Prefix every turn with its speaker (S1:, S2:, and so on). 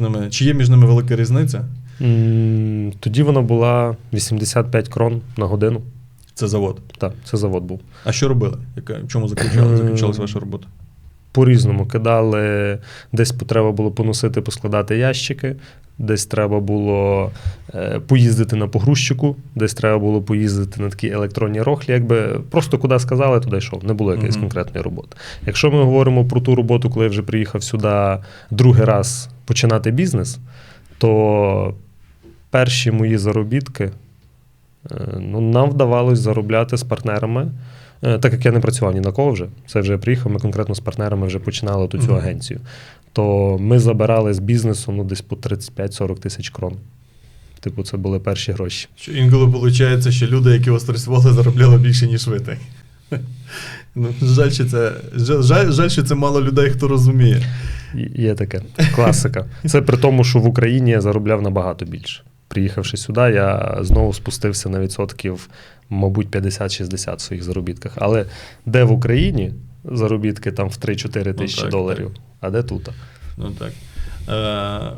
S1: Ними- Чи є між ними велика різниця?
S2: М, Тоді вона була 85 крон на годину.
S1: Це завод.
S2: Так, це завод був.
S1: А що робили? Яка, в чому заключалася, заключалась ваша робота?
S2: По-різному кидали, десь треба було поносити, поскладати ящики, десь треба було е, поїздити на погрузчику, десь треба було поїздити на такі електронні рохлі. Якби просто куди сказали, туди йшов. Не було якоїсь
S1: Мгм.
S2: конкретної роботи. Якщо ми говоримо про ту роботу, коли я вже приїхав сюди другий раз починати бізнес, то перші мої заробітки е, ну, нам вдавалось заробляти з партнерами. Е, Так як я не працював ні на кого вже, це вже я приїхав, ми конкретно з партнерами вже починали ту цю
S1: Мгм.
S2: агенцію. То ми забирали з бізнесу ну, десь по 35-40 тисяч крон. Типу, це були перші гроші.
S1: Що інколи виходить, що люди, які вас працювали, заробляли більше, ніж ви. Так? Ну, жаль, що це, жаль, жаль, що це мало людей, хто розуміє.
S2: Є таке. Класика. Це при тому, що в Україні я заробляв набагато більше. Приїхавши сюди, я знову спустився на відсотків, мабуть, 50-60 в своїх заробітках. Але де в Україні заробітки там в 3-4
S1: Ну,
S2: тисячі
S1: так,
S2: доларів,
S1: так.
S2: а де тут?
S1: Ну так. Е,